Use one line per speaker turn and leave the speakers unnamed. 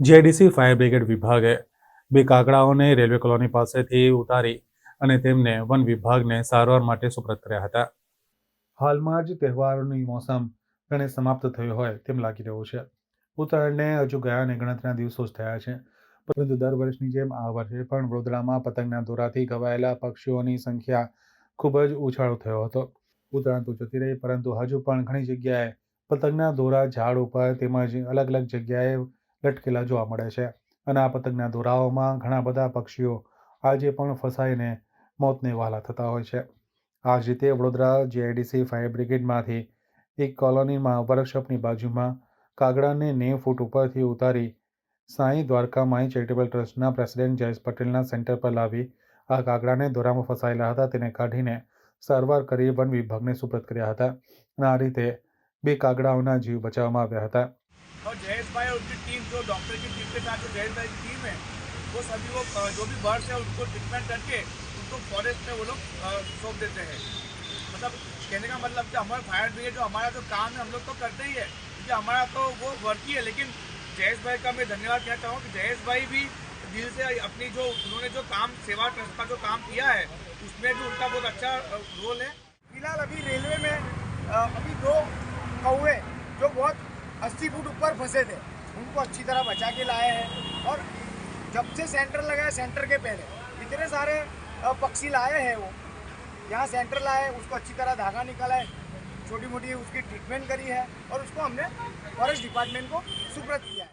GIDC fire brigade વિભાગે બે કાગડાઓને railway colony પાસેથી ઉતારી અને તેમને વન વિભાગને સારવાર માટે સુપ્રત કર્યા હતા. હાલમાં જ તહેવારોની મોસમ ઘણે સમાપ્ત થયો હોય તેમ લાગી રહ્યું છે. ઉત્તરાયણને હજુ ગયાને ગણતરીના દિવસો જ થયા છે. પરંતુ દર વર્ષની જેમ આ વર્ષે પણ વડોદરામાં પતંગના દોરાથી ઘવાયેલા પક્ષીઓની સંખ્યા ખૂબ જ ઉછાળો થયો હતો. ઉત્તરાયણ તો જતી રહી, પરંતુ હજુ પણ ઘણી જગ્યાએ પતંગના દોરા ઝાડ ઉપર તેમજ અલગ અલગ જગ્યાએ લટકેલા જોવા મળે છે. અને આ પતંગના દોરાઓમાં ઘણા બધા પક્ષીઓ આજે પણ ફસાઈને મોતને વહાલા થતા હોય છે. આ જ રીતે વડોદરા જીઆઈડીસી ફાયર બ્રિગેડમાંથી એક કોલોનીમાં વર્કશોપની બાજુમાં કાગડાને નેવ ફૂટ ઉપરથી ઉતારી સાંઈ દ્વારકા માઈ ચેરિટેબલ ટ્રસ્ટના પ્રેસિડેન્ટ જયેશ પટેલના સેન્ટર પર લાવી આ કાગડાને દોરામાં ફસાયેલા હતા. તેને કાઢીને સારવાર કરી વન વિભાગને સુપ્રત કર્યા હતા. અને આ રીતે બે કાગડાઓના જીવ બચાવવામાં આવ્યા હતા.
और जयेश भाई और उनकी टीम जो डॉक्टर की टीम के साथ जो जयेश भाई की टीम है, वो सभी वो जो भी बर्ड्स है, उनको ट्रीटमेंट करके उनको फॉरेस्ट में वो लोग सौंप देते हैं। मतलब कहने का मतलब कि हमारा फायर ब्रिगेड जो हमारा जो काम है, हम लोग तो करते ही है, क्योंकि हमारा तो वो वर्क ही है, लेकिन जयेश भाई का मैं धन्यवाद कहता हूँ कि जयेश भाई भी दिल से अपनी जो, उन्होंने जो काम, सेवा ट्रस्ट का जो काम किया है, उसमें भी उनका बहुत अच्छा रोल है।
फ़िलहाल अभी रेलवे में अभी दो कौए जो बहुत 80 फुट ऊपर फंसे थे। उनको अच्छी तरह बचा के लाए हैं। और जब से सेंटर लगा है सेंटर के पहले, इतने सारे पक्षी लाए हैं वो। यहाँ सेंटर लाए, उसको अच्छी तरह धागा निकाला है। छोटी मोटी उसकी ट्रीटमेंट करी है। और उसको हमने फॉरेस्ट डिपार्टमेंट को सुप्रत किया है।